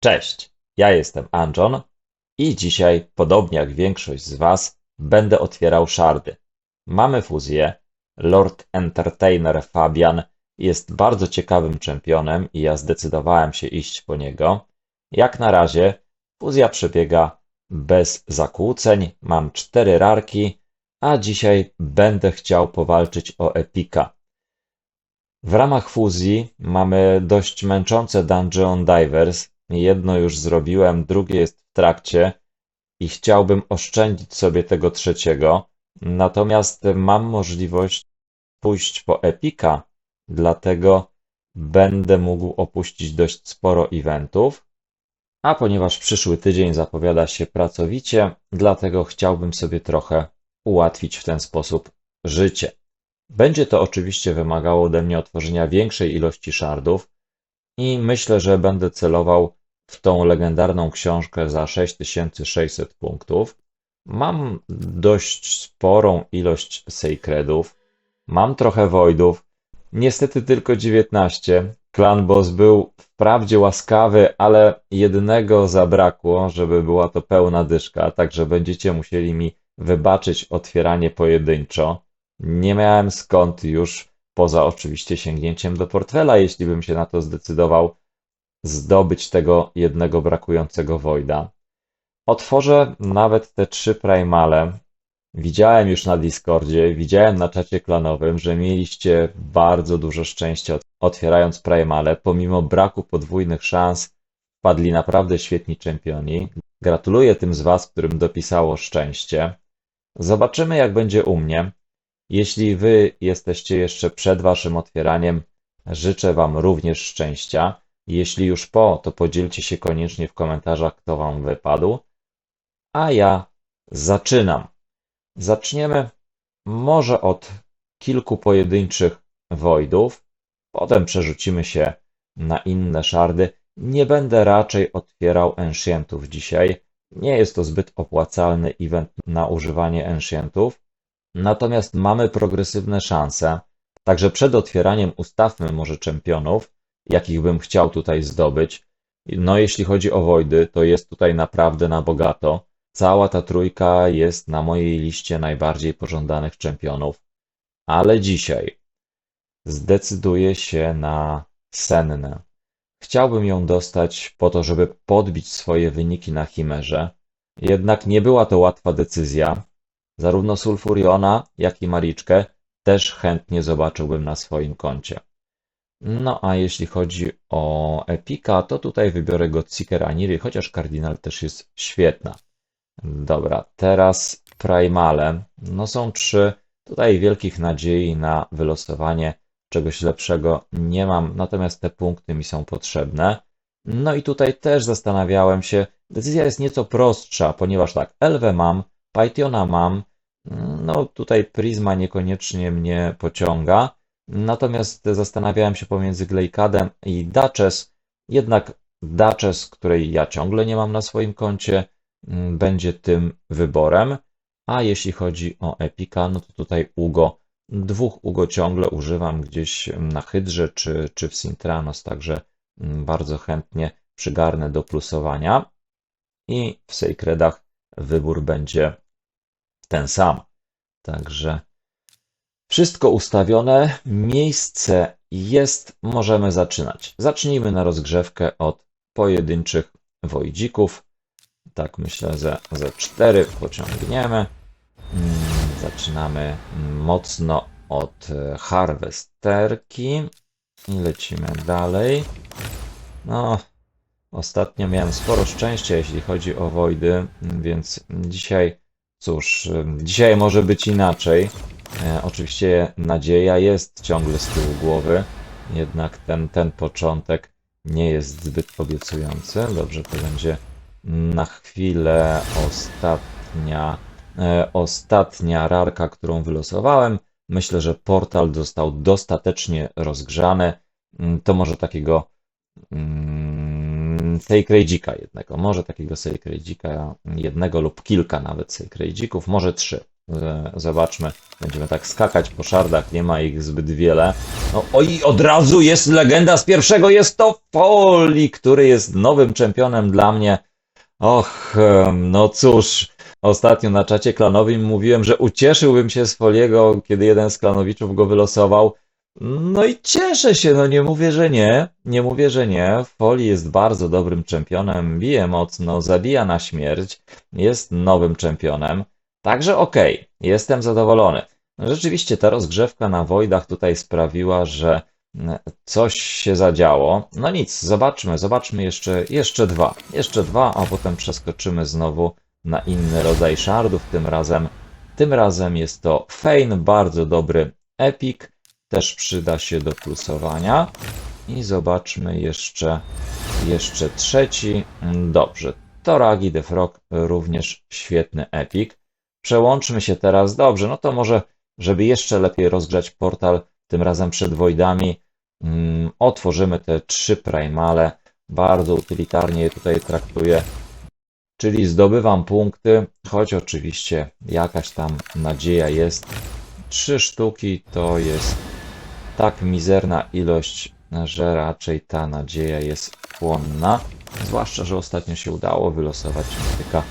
Cześć, ja jestem Anjon i dzisiaj, podobnie jak większość z Was, będę otwierał szardy. Mamy fuzję. Lord Entertainer Fabian jest bardzo ciekawym czempionem i ja zdecydowałem się iść po niego. Jak na razie fuzja przebiega bez zakłóceń. Mam cztery rarki, a dzisiaj będę chciał powalczyć o Epika. W ramach fuzji mamy dość męczące Dungeon Divers. Jedno już zrobiłem, drugie jest w trakcie i chciałbym oszczędzić sobie tego trzeciego. Natomiast mam możliwość pójść po Epika, dlatego będę mógł opuścić dość sporo eventów. A ponieważ przyszły tydzień zapowiada się pracowicie, dlatego chciałbym sobie trochę ułatwić w ten sposób życie. Będzie to oczywiście wymagało ode mnie otworzenia większej ilości shardów i myślę, że będę celował w tą legendarną książkę za 6600 punktów. Mam dość sporą ilość sacredów, mam trochę voidów, niestety tylko 19. Clan Boss był wprawdzie łaskawy, ale jednego zabrakło, żeby była to pełna dyszka, także będziecie musieli mi wybaczyć otwieranie pojedynczo. Nie miałem skąd już, poza oczywiście sięgnięciem do portfela, jeśli bym się na to zdecydował, zdobyć tego jednego brakującego Voida. Otworzę nawet te trzy primale. Widziałem już na Discordzie, widziałem na czacie klanowym, że mieliście bardzo dużo szczęścia otwierając primale. Pomimo braku podwójnych szans, padli naprawdę świetni czempioni. Gratuluję tym z Was, którym dopisało szczęście. Zobaczymy, jak będzie u mnie. Jeśli Wy jesteście jeszcze przed Waszym otwieraniem, życzę Wam również szczęścia. Jeśli już po, to podzielcie się koniecznie w komentarzach, kto Wam wypadł. A ja zaczynam. Zaczniemy może od kilku pojedynczych voidów, potem przerzucimy się na inne szardy. Nie będę raczej otwierał ancientów dzisiaj. Nie jest to zbyt opłacalny event na używanie ancientów. Natomiast mamy progresywne szanse. Także przed otwieraniem ustawmy może czempionów, jakich bym chciał tutaj zdobyć. No, jeśli chodzi o Wojdy, to jest tutaj naprawdę na bogato. Cała ta trójka jest na mojej liście najbardziej pożądanych czempionów. Ale dzisiaj zdecyduję się na Sennę. Chciałbym ją dostać po to, żeby podbić swoje wyniki na Chimerze. Jednak nie była to łatwa decyzja. Zarówno Sulfuriona, jak i Mariczkę też chętnie zobaczyłbym na swoim koncie. No a jeśli chodzi o Epika, to tutaj wybiorę Godseeker Aniry, chociaż Kardinal też jest świetna. Dobra, teraz Primale. No są trzy. Tutaj wielkich nadziei na wylosowanie czegoś lepszego nie mam, natomiast te punkty mi są potrzebne. No i tutaj też zastanawiałem się. Decyzja jest nieco prostsza, ponieważ tak, Elwę mam, Pythona mam, no tutaj Prisma niekoniecznie mnie pociąga, natomiast zastanawiałem się pomiędzy Glejkadem i Duchess, jednak Duchess, której ja ciągle nie mam na swoim koncie, mm, będzie tym wyborem, a jeśli chodzi o Epika, no to tutaj Ugo, dwóch Ugo ciągle używam gdzieś na Hydrze czy, czy w Sintranos, także mm, bardzo chętnie przygarnę do plusowania. I w Sacredach wybór będzie ten sam. Także wszystko ustawione, miejsce jest, możemy zaczynać. Zacznijmy na rozgrzewkę od pojedynczych wojdzików. Tak myślę, że ze cztery pociągniemy. Mm, Zaczynamy mocno od e, harwesterki i lecimy dalej. No, ostatnio miałem sporo szczęścia, jeśli chodzi o wojdy, więc dzisiaj Cóż, dzisiaj może być inaczej. E, oczywiście nadzieja jest ciągle z tyłu głowy, jednak ten, ten początek nie jest zbyt obiecujący. Dobrze, to będzie na chwilę ostatnia, e, ostatnia rarka, którą wylosowałem. Myślę, że portal został dostatecznie rozgrzany. Mm, to może takiego mm, Sacredzika jednego, może takiego Sacredzika jednego lub kilka nawet Sacredzików, może trzy. Zobaczmy, będziemy tak skakać po szardach, nie ma ich zbyt wiele. No, oj, od razu jest legenda z pierwszego, jest to Foli, który jest nowym czempionem dla mnie. Och, no cóż, ostatnio na czacie klanowym mówiłem, że ucieszyłbym się z Foliego, kiedy jeden z klanowiczów go wylosował. No i cieszę się, no nie mówię, że nie, nie mówię, że nie. Foli jest bardzo dobrym czempionem, bije mocno, zabija na śmierć, jest nowym czempionem. Także okej, jestem zadowolony. Rzeczywiście ta rozgrzewka na Voidach tutaj sprawiła, że mm, coś się zadziało. No nic, zobaczmy, zobaczmy jeszcze, jeszcze dwa. Jeszcze dwa, a potem przeskoczymy znowu na inny rodzaj shardów. Tym razem, tym razem jest to Fane, bardzo dobry epic. Też przyda się do plusowania. I zobaczmy jeszcze, jeszcze trzeci. Dobrze, Toragi the Frog również świetny epic. Przełączmy się teraz. Dobrze, no to może, żeby jeszcze lepiej rozgrzać portal, tym razem przed Voidami, mm, otworzymy te trzy primale. Bardzo utylitarnie je tutaj traktuję. Czyli zdobywam punkty, choć oczywiście jakaś tam nadzieja jest. Trzy sztuki to jest tak mizerna ilość, że raczej ta nadzieja jest płonna. Zwłaszcza, że ostatnio się udało wylosować mityka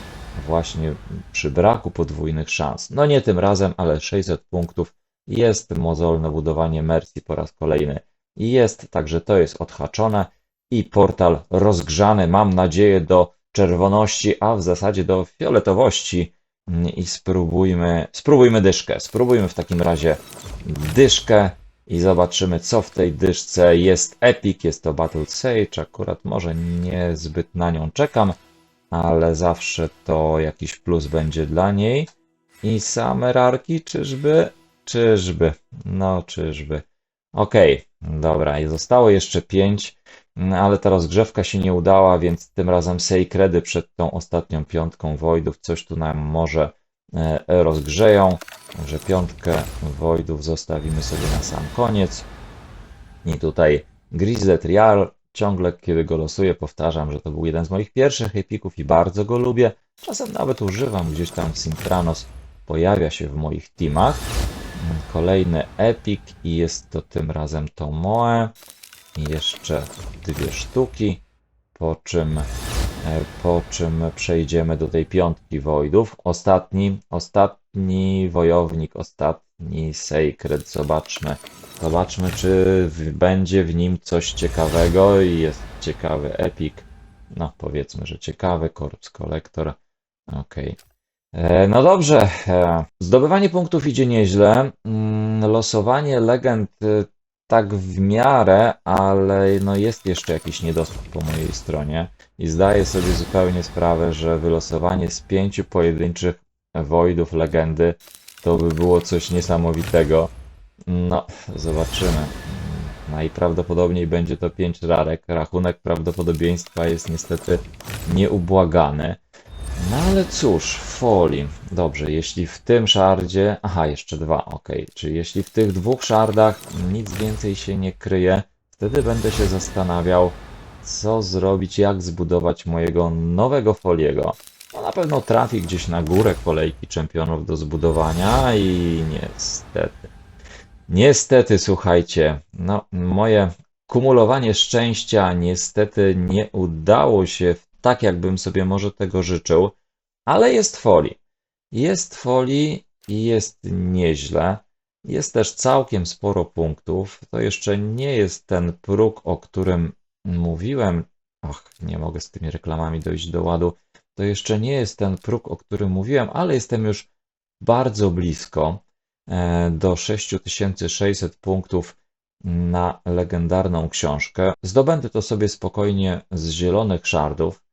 właśnie przy braku podwójnych szans. No nie tym razem, ale 600 punktów jest mozolne budowanie Mercy po raz kolejny. Jest, także to jest odhaczone i portal rozgrzany, mam nadzieję, do czerwoności, a w zasadzie do fioletowości. I spróbujmy, spróbujmy dyszkę. Spróbujmy w takim razie dyszkę i zobaczymy, co w tej dyszce jest epic. Jest to Battle Sage, akurat może niezbyt na nią czekam, ale zawsze to jakiś plus będzie dla niej. I same rarki, czyżby? Czyżby? No, czyżby. Okej, dobra, i zostało jeszcze pięć, no, ale ta rozgrzewka się nie udała, więc tym razem Sacredy przed tą ostatnią piątką Voidów coś tu nam może e, rozgrzeją. Także piątkę Voidów zostawimy sobie na sam koniec. I tutaj Grizzly Trial, ciągle kiedy go losuję, powtarzam, że to był jeden z moich pierwszych epików i bardzo go lubię. Czasem nawet używam gdzieś tam Synchranos, pojawia się w moich teamach. Kolejny epic i jest to tym razem Tomoe. I jeszcze dwie sztuki, po czym, po czym przejdziemy do tej piątki Voidów. Ostatni, ostatni wojownik, ostatni Sacred. Zobaczmy, zobaczmy, czy będzie w nim coś ciekawego i jest ciekawy epic. No, powiedzmy, że ciekawy Corpse Collector. Okej. E, No dobrze, e, zdobywanie punktów idzie nieźle. Mm, Losowanie legend tak w miarę, ale no jest jeszcze jakiś niedosyt po mojej stronie i zdaję sobie zupełnie sprawę, że wylosowanie z pięciu pojedynczych Voidów legendy to by było coś niesamowitego. No, zobaczymy. Najprawdopodobniej będzie to 5 rarek. Rachunek prawdopodobieństwa jest niestety nieubłagany. No ale cóż, Foli. Dobrze, jeśli w tym szardzie. Aha, jeszcze dwa, ok. Czyli jeśli w tych dwóch szardach nic więcej się nie kryje, wtedy będę się zastanawiał, co zrobić, jak zbudować mojego nowego Foliego. No na pewno trafi gdzieś na górę kolejki czempionów do zbudowania i niestety. Niestety, słuchajcie, no moje kumulowanie szczęścia niestety nie udało się tak, jakbym sobie może tego życzył, ale jest folii. Jest folii i jest nieźle. Jest też całkiem sporo punktów. To jeszcze nie jest ten próg, o którym mówiłem. Och, nie mogę z tymi reklamami dojść do ładu. To jeszcze nie jest ten próg, o którym mówiłem, ale jestem już bardzo blisko e, do 6600 punktów na legendarną książkę. Zdobędę to sobie spokojnie z zielonych szardów.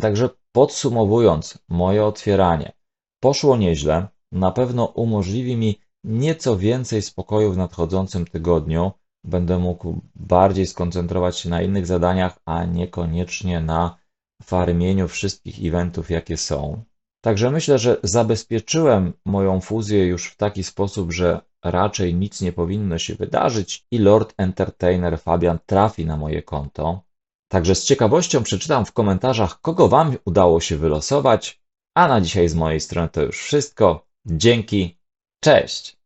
Także podsumowując moje otwieranie, poszło nieźle. Na pewno umożliwi mi nieco więcej spokoju w nadchodzącym tygodniu. Będę mógł bardziej skoncentrować się na innych zadaniach, a niekoniecznie na farmieniu wszystkich eventów, jakie są. Także myślę, że zabezpieczyłem moją fuzję już w taki sposób, że raczej nic nie powinno się wydarzyć i Lord Entertainer Fabian trafi na moje konto. Także z ciekawością przeczytam w komentarzach, kogo Wam udało się wylosować. A na dzisiaj z mojej strony to już wszystko. Dzięki, cześć!